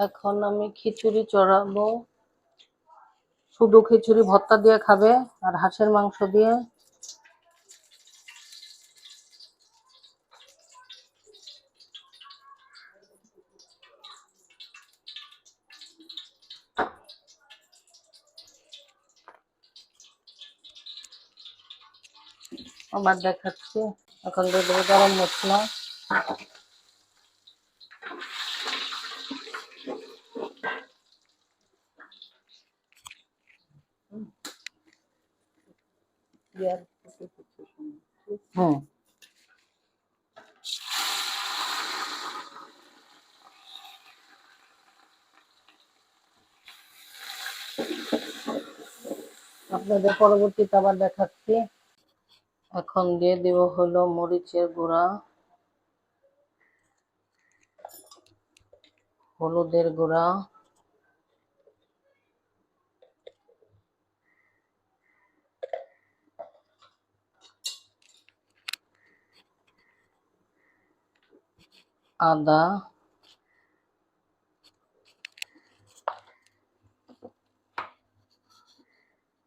এখন আমি খিচুড়ি চড়াবো। শুধু খিচুড়ি ভর্তা দিয়ে খাবে আর হাঁসের মাংস দিয়ে। আবার দেখাচ্ছি। এখন দিয়ে গরম মশলা। আপনাদের পরবর্তীতে আবার দেখাচ্ছি। এখন দিয়ে দেব হলো মরিচের গুঁড়া হলুদের গুঁড়া আদা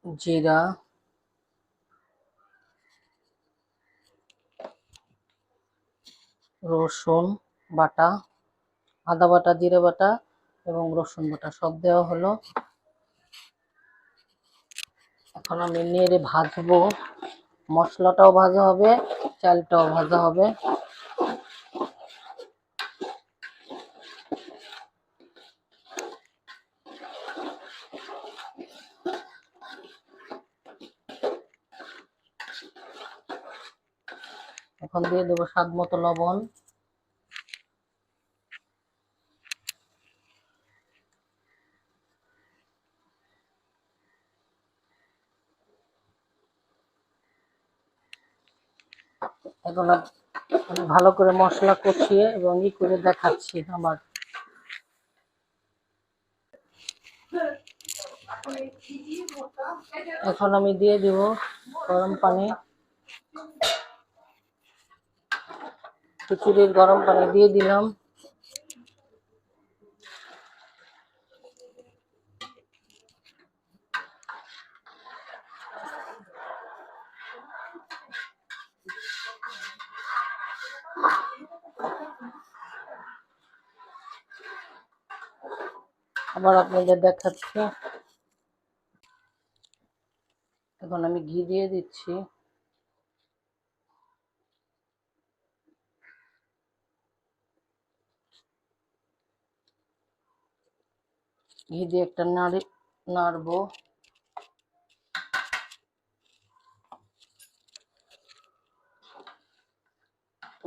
জিরা। রসুন বাটা, আদা বাটা, জিরে বাটা এবং রসুন বাটা সব দেওয়া হলো। এখন আমি নেড়ে ভাজবো। মশলাটাও ভাজা হবে, চালটাও ভাজা হবে। এখন দিয়ে দেবো স্বাদ মতো লবণ। আমি ভালো করে মশলা কষিয়ে এবং ই করে দেখাচ্ছি আমার। এখন আমি দিয়ে দিব গরম পানি। খিচুড়ির গরম পানি দিয়ে দিলাম। আবার আপনাদের দেখাচ্ছি। এখন আমি ঘি দিয়ে দিচ্ছি। ঘি দিয়ে একটা নাড়ি, নাড়বো।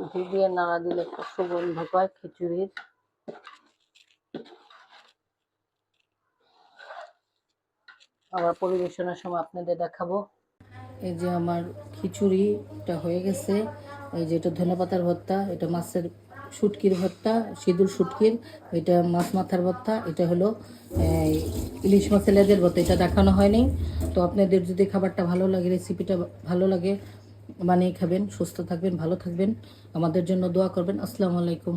ঘি দিয়ে নাড়া দিলে একটা সুগন্ধ পায় খিচুড়ির। আবার পরিবেশনের সময় আপনাদের দেখাবো। এই যে আমার খিচুড়িটা হয়ে গেছে। এই যে এটা ধনেপাতার ভর্তা, এটা মাছের শুটকির ভর্তা, সিঁদুর শুটকির, এটা মাছ মাথার ভর্তা, এটা হলো ইলিশ মশলাদের ভর্তা, এটা দেখানো হয়নি। তো আপনাদের যদি খাবারটা ভালো লাগে রেসিপিটা ভালো লাগে, বানিয়ে খাবেন, সুস্থ থাকবেন, ভালো থাকবেন, আমাদের জন্য দোয়া করবেন। আসসালামু আলাইকুম।